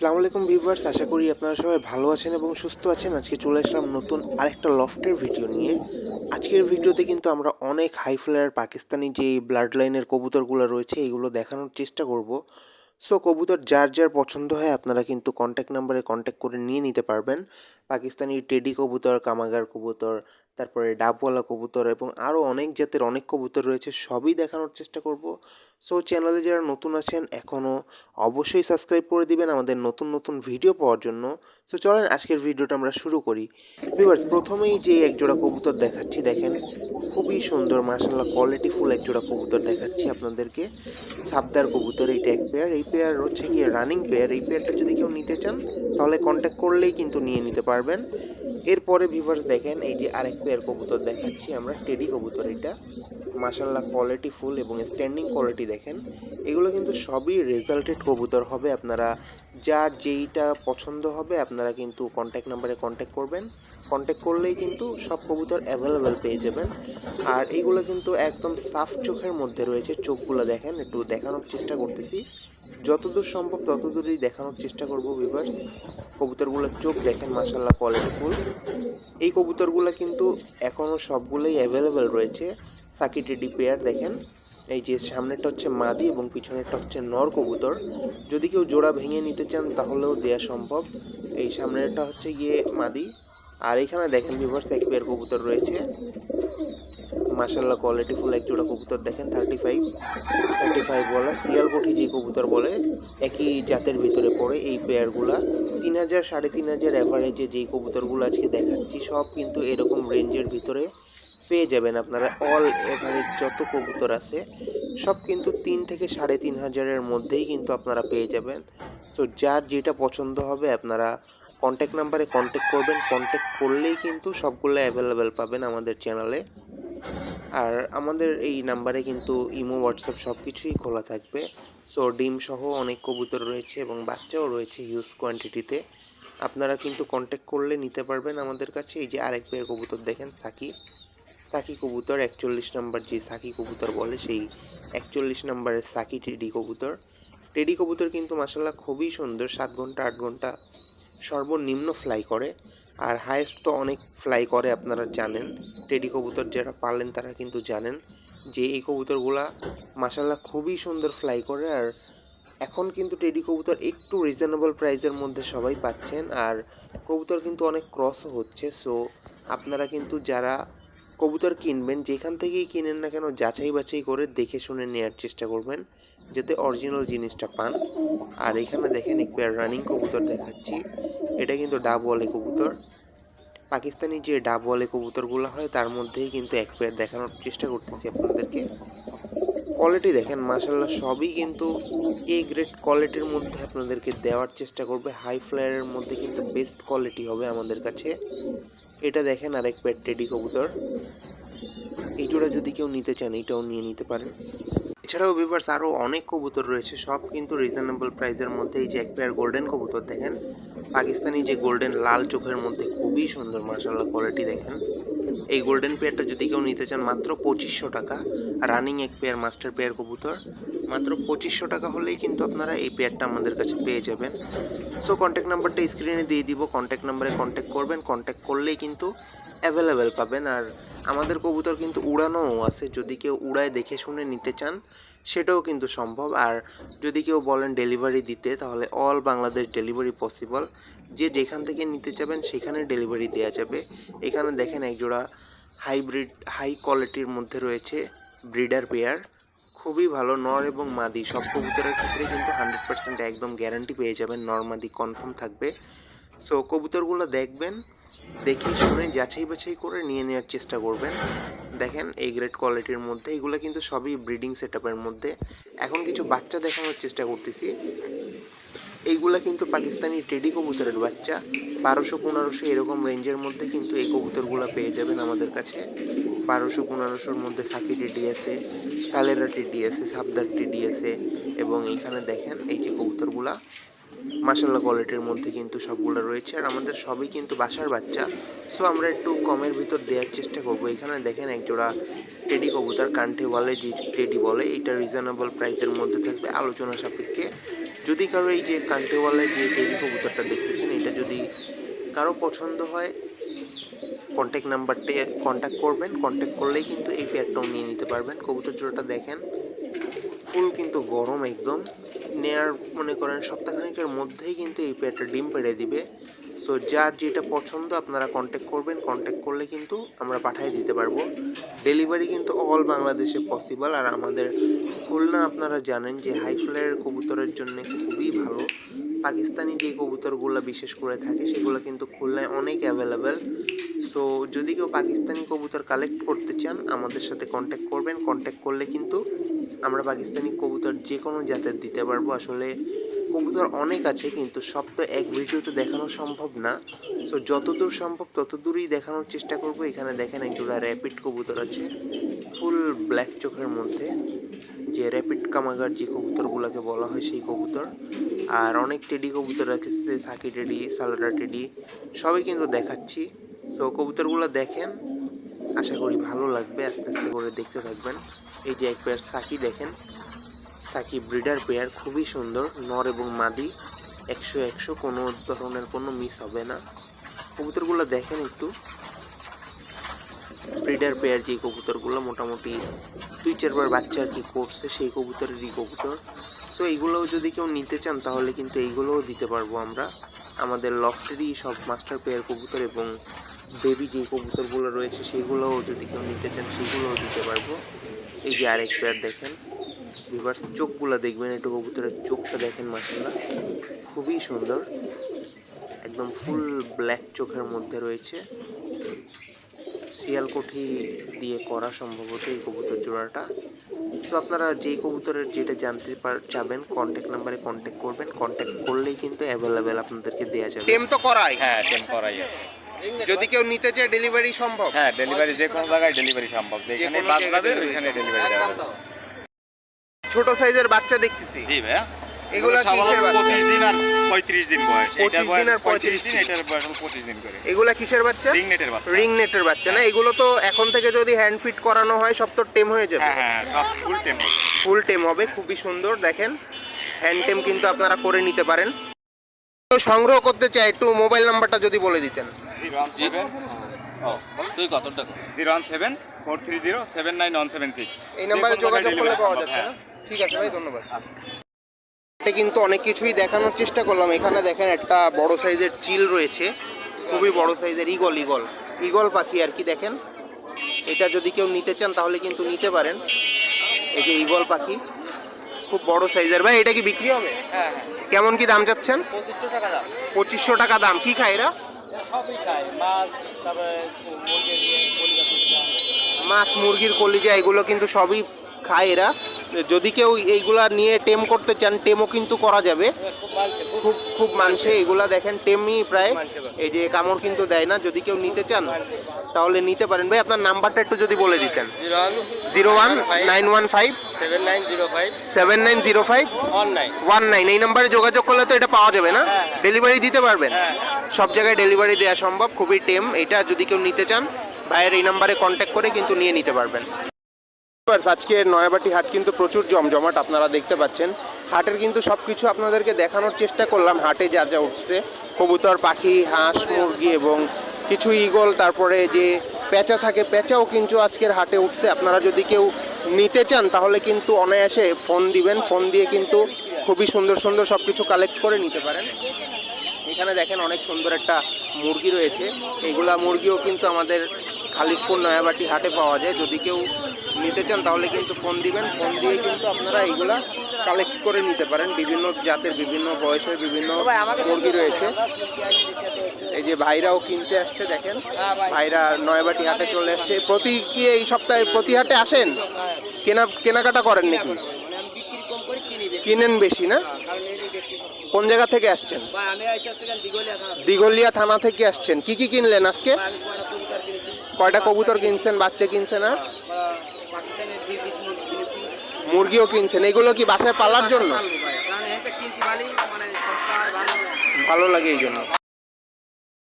আসসালামু আলাইকুম ভিউয়ার্স, আশা করি আপনারা সবাই ভালো আছেন এবং সুস্থ আছেন। আজকে চলে আসলাম নতুন আরেকটা লফটের ভিডিও নিয়ে। আজকের ভিডিওতে কিন্তু আমরা অনেক হাই ফ্লায়ার পাকিস্তানি যে ব্লাড লাইনের কবুতরগুলো রয়েছে, এগুলো দেখানোর চেষ্টা করব। সো কবুতর যার যার পছন্দ হয় আপনারা কিন্তু কন্ট্যাক্ট নাম্বারে কন্ট্যাক্ট করে নিয়ে নিতে পারবেন। পাকিস্তানি টেডি কবুতর, কামাগার কবুতর, তারপরে ডাবওয়ালা কবুতর এবং আরও অনেক জাতের অনেক কবুতর রয়েছে, সবই দেখানোর চেষ্টা করব। সো চ্যানেলে যারা নতুন আছেন এখনও অবশ্যই সাবস্ক্রাইব করে দিবেন আমাদের নতুন নতুন ভিডিও পাওয়ার জন্য। সো চলেন আজকের ভিডিওটা আমরা শুরু করি। প্রথমেই যে একজোড়া কবুতর দেখাচ্ছি, দেখেন খুবই সুন্দর মাসাল্লাহ কোয়ালিটিফুল এক জোড়া কবুতর দেখাচ্ছি আপনাদেরকে। সাবদার কবুতর এইটা এক পেয়ার এই পেয়ার হচ্ছে গিয়ে রানিং পেয়ার এই পেয়ারটা যদি কেউ নিতে চান, তাহলে কন্ট্যাক্ট করলেই কিন্তু নিয়ে নিতে পারবেন। এরপরে ভিভার্স দেখেন, এই যে আরেক পেয়ার কবুতর দেখাচ্ছি আমরা টেডি কবুতর এটা। মাসাল্লাহ কোয়ালিটি ফুল এবং স্ট্যান্ডিং কোয়ালিটি দেখেন, এগুলো কিন্তু সবই রেজাল্টেড কবুতর হবে। আপনারা যার যেইটা পছন্দ হবে, আপনারা কিন্তু কন্ট্যাক্ট নাম্বারে কন্ট্যাক্ট করবেন। কন্ট্যাক্ট করলেই কিন্তু সব কবুতর অ্যাভেলেবেল পেয়ে যাবেন। আর এগুলো কিন্তু একদম সাফ চোখের মধ্যে রয়েছে। চোখগুলো দেখেন, একটু দেখানোর চেষ্টা করতেছি। যতদূর সম্ভব ততদূরই দেখানোর চেষ্টা করব ভিভার্স কবুতরগুলোর চোখ দেখেন মাসাল্লাহ কোয়ালিটি ফুল এই কবুতরগুলো কিন্তু এখনও সবগুলোই অ্যাভেলেবেল রয়েছে। সাকি টেডি পেয়ার দেখেন। এই যে সামনেরটা হচ্ছে মাদি এবং পিছনেরটা হচ্ছে নর কবুতর। যদি কেউ জোড়া ভেঙে নিতে চান, তাহলেও দেয়া সম্ভব। এই সামনেরটা হচ্ছে গিয়ে মাদি। আর এখানে দেখেন ভিভার্স এক পেয়ার কবুতর রয়েছে। মাসাল্লাহ কোয়ালিটি ফুল এক জোড়া কবুতর দেখেন থার্টি ফাইভ থার্টি ফাইভ বলা শিয়ালকঠি যে কবুতর বলে, একই জাতের ভিতরে পড়ে এই পেয়ারগুলা তিন হাজার, সাড়ে তিন হাজার অ্যাভারেজে যেই কবুতরগুলো আজকে দেখাচ্ছি, সব কিন্তু এরকম রেঞ্জের ভিতরে পেয়ে যাবেন আপনারা। অল এভারেজ যত কবুতর আছে, সব কিন্তু তিন থেকে সাড়ে তিন হাজারের মধ্যেই কিন্তু আপনারা পেয়ে যাবেন। সো যার যেটা পছন্দ হবে আপনারা কন্ট্যাক্ট নাম্বারে কন্ট্যাক্ট করবেন। কন্ট্যাক্ট করলেই কিন্তু সবগুলো অ্যাভেলেবেল পাবেন আমাদের চ্যানেলে আর আমাদের এই নাম্বারে কিন্তু ইমো হোয়াটসঅ্যাপ সব কিছুই খোলা থাকবে। সো ডিম সহ অনেক কবুতর রয়েছে এবং বাচ্চাও রয়েছে হিউজ কোয়ান্টিটিতে আপনারা কিন্তু কন্ট্যাক্ট করলে নিতে পারবেন আমাদের কাছে। এই যে আরেক পেয়ে কবুতর দেখেন, সাকি। সাকি কবুতর, একচল্লিশ নাম্বার যে সাকি কবুতর বলে, সেই একচল্লিশ নাম্বারের সাকি টেডি কবুতর। টেডি কবুতর কিন্তু মাসাল্লাহ খুবই সুন্দর, সাত ঘণ্টা, আট ঘণ্টা সর্বনিম্ন ফ্লাই করে। আর হায়েস্ট তো অনেক ফ্লাই করে আপনারা জানেন। টেডি কবুতর যারা পালেন তারা কিন্তু জানেন যে এই কবুতরগুলা মাসাল্লাহ খুবই সুন্দর ফ্লাই করে। আর এখন কিন্তু টেডি কবুতর একটু রিজনেবল প্রাইসের মধ্যে সবাই পাচ্ছেন। আর কবুতর কিন্তু অনেক ক্রসও হচ্ছে। সো আপনারা কিন্তু যারা কবুতর কিনবেন, যেখান থেকেই কিনেন না কেন যাচাই বাছাই করে দেখে শুনে নেওয়ার চেষ্টা করবেন। যাতে অরিজিনাল জিনিসটা পান। আর এখানে দেখেন এক পেয়ার রানিং কবুতর দেখাচ্ছি। এটা কিন্তু ডাবওয়ালে কবুতর। পাকিস্তানি যে ডাবওয়ালে কবুতরগুলো হয়, তার মধ্যেই কিন্তু এক পেয়ার দেখানোর চেষ্টা করতেছি আপনাদেরকে। কোয়ালিটি দেখেন মাসাল্লাহ সবই কিন্তু এ গ্রেড কোয়ালিটির মধ্যে আপনাদেরকে দেওয়ার চেষ্টা করবে। হাই ফ্লায়ারের মধ্যে কিন্তু বেস্ট কোয়ালিটি হবে আমাদের কাছে। এটা দেখেন আরেক পেয়ার টেডি কবুতর। এই জোড়া যদি কেউ নিতে চান, এটাও নিয়ে নিতে পারেন। এছাড়াও ভিভার্স আরও অনেক কবুতর রয়েছে, সব কিন্তু রিজনেবল প্রাইসের মধ্যে। এই যে এক পেয়ার গোল্ডেন কবুতর দেখেন, পাকিস্তানি যে গোল্ডেন লাল চোখের মধ্যে খুবই সুন্দর মার্শাল্লাহ কোয়ালিটি দেখেন। এই গোল্ডেন পেয়ারটা যদি কেউ নিতে চান, মাত্র পঁচিশশো টাকা। রানিং এক পেয়ার মাস্টার পেয়ার কবুতর, মাত্র পঁচিশশো টাকা হলেই কিন্তু আপনারা এই পেয়ারটা আমাদের কাছে পেয়ে যাবেন। সো কন্ট্যাক্ট নাম্বারটা স্ক্রিনে দিয়ে দিব কন্ট্যাক্ট নাম্বারে কন্ট্যাক্ট করবেন কন্ট্যাক্ট করলেই কিন্তু অ্যাভেলেবেল পাবেন। আর আমাদের কবুতর কিন্তু উড়ানোও আছে। যদি কেউ উড়ায় দেখে শুনে নিতে চান, সেটাও কিন্তু সম্ভব। আর যদি কেউ বলেন ডেলিভারি দিতে, তাহলে অল বাংলাদেশ ডেলিভারি পসিবল যে যেখান থেকে নিতে চাবেন সেখানে ডেলিভারি দেওয়া যাবে। এখানে দেখেন একজোড়া হাইব্রিড হাই কোয়ালিটির মধ্যে রয়েছে ব্রিডার পেয়ার খুবই ভালো, নর এবং মাদি। সব কবুতরের ক্ষেত্রে কিন্তু হান্ড্রেড পার্সেন্ট একদম গ্যারান্টি পেয়ে যাবেন। নর, মাদি কনফার্ম থাকবে। সো কবুতরগুলো দেখবেন। দেখে শুনে, যাচাই বাছাই করে নিয়ে নেওয়ার চেষ্টা করবেন। দেখেন, এই গ্রেড কোয়ালিটির মধ্যে, এগুলো কিন্তু সবই ব্রিডিং সেট মধ্যে। এখন কিছু বাচ্চা দেখানোর চেষ্টা করতেছি। এইগুলা কিন্তু পাকিস্তানি টেডি কবুতরের বাচ্চা। বারোশো, পনেরোশো এরকম রেঞ্জের মধ্যে কিন্তু এই কবুতরগুলো পেয়ে যাবেন আমাদের কাছে। বারোশো, পনেরোশোর মধ্যে সাকি টেডি আছে, সালেরা টেডি আছে, সাবদার টেডি আছে। এবং এইখানে দেখেন, এই যে কবুতরগুলা। মাসাল্লাহ কোয়ালিটির মধ্যে কিন্তু সবগুলো রয়েছে। আর আমাদের সবই কিন্তু বাসার বাচ্চা। সো আমরা একটু কমের ভিতর দেওয়ার চেষ্টা করব। এখানে দেখেন একজোড়া টেডি কবুতর, কান্ঠে বলে, যে টেডি বলে, এটা রিজনেবল প্রাইসের মধ্যে থাকবে আলোচনা সাপেক্ষে। যদি কারও এই যে কান্টেওয়ালা যে টেডি কবুতরটা দেখতেছেন, এটা যদি কারও পছন্দ হয় কন্ট্যাক্ট নাম্বারটি কন্ট্যাক্ট করবেন। কন্ট্যাক্ট করলেই কিন্তু এই পেয়ারটাও নিয়ে নিতে পারবেন। কবুতর জোড়াটা দেখেন। ফুল কিন্তু গরম একদম। নেয়ার মনে করেন সপ্তাহখানিকের মধ্যেই কিন্তু এই পেয়ারটা ডিম পেড়ে দিবে। সো যার যেটা পছন্দ আপনারা কন্ট্যাক্ট করবেন। কন্ট্যাক্ট করলে কিন্তু আমরা পাঠিয়ে দিতে পারব। ডেলিভারি কিন্তু অল বাংলাদেশে পসিবল আর আমাদের খুলনা আপনারা জানেন যে হাই ফ্লাইয়ের কবুতরের জন্য খুবই ভালো। পাকিস্তানি যে কবুতরগুলো বিশেষ করে থাকে, সেগুলো কিন্তু খুলনায় অনেক অ্যাভেলেবেল সো যদি কেউ পাকিস্তানি কবুতর কালেক্ট করতে চান, আমাদের সাথে কন্ট্যাক্ট করবেন। কন্ট্যাক্ট করলে কিন্তু আমরা পাকিস্তানি কবুতর যে কোনো জাতের দিতে পারব। আসলে কবুতর অনেক আছে, কিন্তু সব তো এক ভিডিওতে দেখানো সম্ভব না। তো যতদূর সম্ভব ততদূরই দেখানোর চেষ্টা করব। এখানে দেখেন একজোড়া র্যাপিড কবুতর আছে ফুল ব্ল্যাক চোখের মধ্যে। যে র্যাপিড কামাগার যে কবুতরগুলোকে বলা হয় সেই কবুতর। আর অনেক টেডি কবুতর আছে, সাকি টেডি সালাডা টেডি সবই কিন্তু দেখাচ্ছি। সো কবুতরগুলো দেখেন আশা করি ভালো লাগবে, আস্তে আস্তে করে দেখতে থাকবেন। এই যে এক পেয়ার সাকি দেখেন, সাকি ব্রিডার পেয়ার খুবই সুন্দর, নর এবং মাদি, একশো একশো, কোনো ধরনের কোনো মিস হবে না। কবুতরগুলো দেখেন একটু। ব্রিডার পেয়ার যে কবুতরগুলো মোটামুটি দুই চারবার বাচ্চা কি করছে, সেই কবুতরেরই কবুতর। সো এইগুলোও যদি কেউ নিতে চান, তাহলে কিন্তু এইগুলোও দিতে পারব আমরা। আমাদের লফটেরই সব মাস্টার পেয়ার কবুতর এবং বেবি যে কবুতরগুলো রয়েছে সেগুলোও যদি কেউ নিতে চান সেগুলোও দিতে পারব। এই যে আরেক পেয়ার দেখেন। ভিভার চোখগুলো দেখবেন একটু কবুতরের চোখটা দেখেন মাসাল্লাহ খুবই সুন্দর। একদম ফুল ব্ল্যাক চোখের মধ্যে রয়েছে। শিয়ালকুঠি দিয়ে করা সম্ভবত এই কবুতর জোড়াটা। তো আপনারা যেই কবুতরের যেটা জানতে পার চাবেন কন্ট্যাক্ট নাম্বারে কন্ট্যাক্ট করবেন। কন্ট্যাক্ট করলেই কিন্তু অ্যাভেলেবেল আপনাদেরকে দেওয়া যাবে। টেম তো করাই। হ্যাঁ টেম করাই আছে। যদি কেউ নিতে চায় ডেলিভারি সম্ভব? হ্যাঁ ডেলিভারি যে কোনো জায়গায় ডেলিভারি সম্ভব। যেখানে বাস যাবে ওইখানে ডেলিভারি দেওয়া যাবে। ছোট সাইজের বাচ্চা দেখতেছি। জি ভাইয়া। এগুলা কিসের বাচ্চা? পঁচিশ দিন আর পঁয়ত্রিশ দিন বয়স। 25 এটার বয়স দিন আর 35 পঁয়ত্রিশ দিন এটার বয়স হলো পঁচিশ দিন করে। এগুলা কিসের বাচ্চা? রিং নেটের বাচ্চা। রিং নেটের বাচ্চা না? এগুলো তো এখন থেকে যদি হ্যান্ড ফিট করানো হয় সব তো টেম হয়ে যাবে। হ্যাঁ হ্যাঁ সব ফুল টেম হবে। ফুল টেম হবে খুবই সুন্দর দেখেন। হ্যান্ড টেম কিন্তু আপনারা করে নিতে পারেন। সংগ্রহ করতে চাই একটু মোবাইল নাম্বারটা যদি বলে দিতেন। জিরো ওয়ান সেভেন তুই কত? Zero one seven four three zero seven nine one seven six এই নাম্বারে যোগাযোগ করলে পাওয়া যাচ্ছে হ্যাঁ। না ঠিক আছে ভাই ধন্যবাদ। এটা কিন্তু অনেক কিছুই দেখানোর চেষ্টা করলাম। এখানে দেখেন একটা বড় সাইজের চিল রয়েছে। খুবই বড় সাইজের ইগল ইগল ইগল পাখি আর কি দেখেন। এটা যদি কেউ নিতে চান তাহলে কিন্তু নিতে পারেন। এই যে ইগল পাখি। খুব বড় সাইজের। ভাই এটা কি বিক্রি হবে? হ্যাঁ হ্যাঁ। কেমন কি দাম চাচ্ছেন? পঁচিশশো টাকা দাম। কি খায় এরা? টলিজা। মাছ মুরগির কলিজা এগুলো কিন্তু সবই খায় এরা যদি কেউ এইগুলা নিয়ে টেম করতে চান, টেমও কিন্তু করা যাবে। খুব খুব মানছে এগুলা দেখেন, টেমই প্রায়। এই যে কামড় কিন্তু দেয় না, যদি কেউ নিতে চান, তাহলে নিতে পারেন। ভাই, আপনার নাম্বারটা একটু যদি বলে দিতেন। Zero one nine one five seven nine zero five one nine. এই নাম্বারে যোগাযোগ করলে তো এটা পাওয়া যাবে না। ডেলিভারি দিতে পারবেন? সব জায়গায় ডেলিভারি দেওয়া সম্ভব, খুবই টেম। এটা যদি কেউ নিতে চান, ভাইয়ের এই নাম্বারে কন্ট্যাক্ট করে কিন্তু নিয়ে নিতে পারবেন। আজকে নয়াবাটি হাট কিন্তু প্রচুর জমজমাট আপনারা দেখতে পাচ্ছেন। হাটের কিন্তু সব কিছু আপনাদেরকে দেখানোর চেষ্টা করলাম। হাটে যা যা উঠছে, কবুতর, পাখি, হাঁস, মুরগি এবং কিছু ইগল তারপরে যে পেঁচা থাকে, পেঁচাও কিন্তু আজকের হাটে উঠছে। আপনারা যদি কেউ নিতে চান, তাহলে কিন্তু অনায়াসে ফোন দিবেন। ফোন দিয়ে কিন্তু খুবই সুন্দর সুন্দর সব কিছু কালেক্ট করে নিতে পারেন। এখানে দেখেন অনেক সুন্দর একটা মুরগি রয়েছে। এইগুলা মুরগিও কিন্তু আমাদের খালিশপুর নয়াবাটি হাটে পাওয়া যায়। যদি কেউ নিতে চান তাহলে কিন্তু ফোন দিবেন। ফোন দিয়ে কিন্তু আপনারা এইগুলা কালেক্ট করে নিতে পারেন। বিভিন্ন জাতের বিভিন্ন বয়সের বিভিন্ন মুরগি রয়েছে। এই যে ভাইরাও কিনতে আসছে দেখেন। ভাইরা নয়বাটি হাটে চলে আসছে। প্রতি কি এই সপ্তাহে প্রতি হাটে আসেন? কেনা কেনাকাটা করেন নাকি? মানে কিনেন বেশি না? বিক্রি কোন জায়গা থেকে আসছেন? দিগলিয়া থানা থেকে। আসছেন। কি কি কিনলেন আজকে? কয়টা কবুতর কয়টা কবুতর কিনছেন? বাচ্চা কিনছেন আর বা পাকিস্তানের বিশ বিশ মুরগি কিনেছি মুরগিও কিনছেন এগুলো কি বাসায় পালার জন্য? মানে ভালো লাগে এই জন্য।